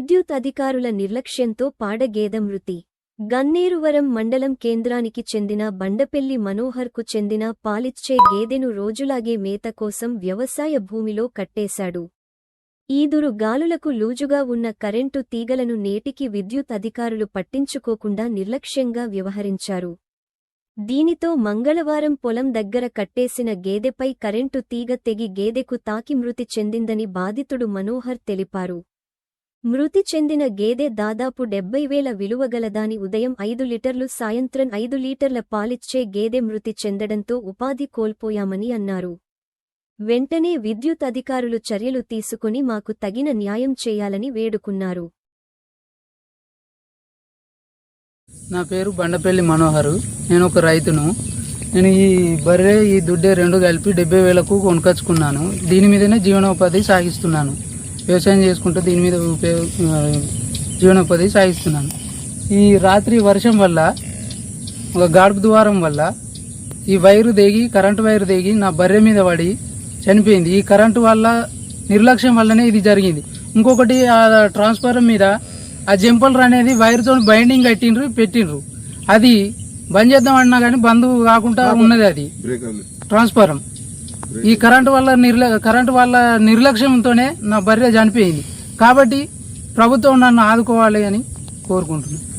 విద్యుత్ అధికారుల నిర్లక్ష్యంతో పాడగేద మృతి గన్నేరువరం మండలం కేంద్రానికి చెందిన బండపెల్లి మనోహర్కు చెందిన పాలిచ్చే గేదెను రోజులాగే మేత కోసం వ్యవసాయ భూమిలో కట్టేశాడు. ఈదురు గాలులకు లూజుగా ఉన్న కరెంటు తీగలను నేటికి విద్యుత్ అధికారులు పట్టించుకోకుండా నిర్లక్ష్యంగా వ్యవహరించారు. దీనితో మంగళవారం పొలం దగ్గర కట్టేసిన గేదెపై కరెంటు తీగ తెగి గేదెకు తాకి మృతి చెందిందని బాధితుడు మనోహర్ తెలిపారు. మృతి చెందిన గేదె దాదాపు డెబ్బై వేల విలువగలదాని ఉదయం ఐదు లీటర్లు సాయంత్రం ఐదు లీటర్ల పాలిచ్చే గేదె మృతి చెందడంతో ఉపాధి కోల్పోయామని అన్నారు. వెంటనే విద్యుత్ అధికారులు చర్యలు తీసుకుని మాకు తగిన న్యాయం చేయాలని వేడుకున్నారు. నా పేరు బండపల్లి మనోహరు. నేను ఒక రైతును. నేను ఈ బర్రె ఈ దుడ్డే రెండు కలిపి డెబ్బై వేలకు కొనుకొచ్చుకున్నాను. దీని మీదనే జీవనోపాధి సాగిస్తున్నాను. వ్యవసాయం చేసుకుంటూ దీని మీద ఉపయోగ జీవనోపాధి సాగిస్తున్నాను. ఈ రాత్రి వర్షం వల్ల ఒక గాడుపు ద్వారం వల్ల ఈ వైరు దేగి కరెంటు వైరు దేగి నా బర్రె మీద పడి చనిపోయింది. ఈ కరెంటు వల్ల నిర్లక్ష్యం వల్లనే ఇది జరిగింది. ఇంకొకటి ఆ ట్రాన్స్ఫారం మీద ఆ జంపలర్ అనేది వైర్తో బైండింగ్ కట్టిండ్రు పెట్టిండ్రు. అది బంద్ చేద్దాం అన్నా కానీ బంద్ కాకుండా ఉన్నది అది. ట్రాన్స్ఫారం ఈ కరెంటు వల్ల నిర్ల కరెంటు వల్ల నిర్లక్ష్యంతోనే నా బర్రె చనిపోయింది. కాబట్టి ప్రభుత్వం నన్ను ఆదుకోవాలి అని కోరుకుంటున్నాను.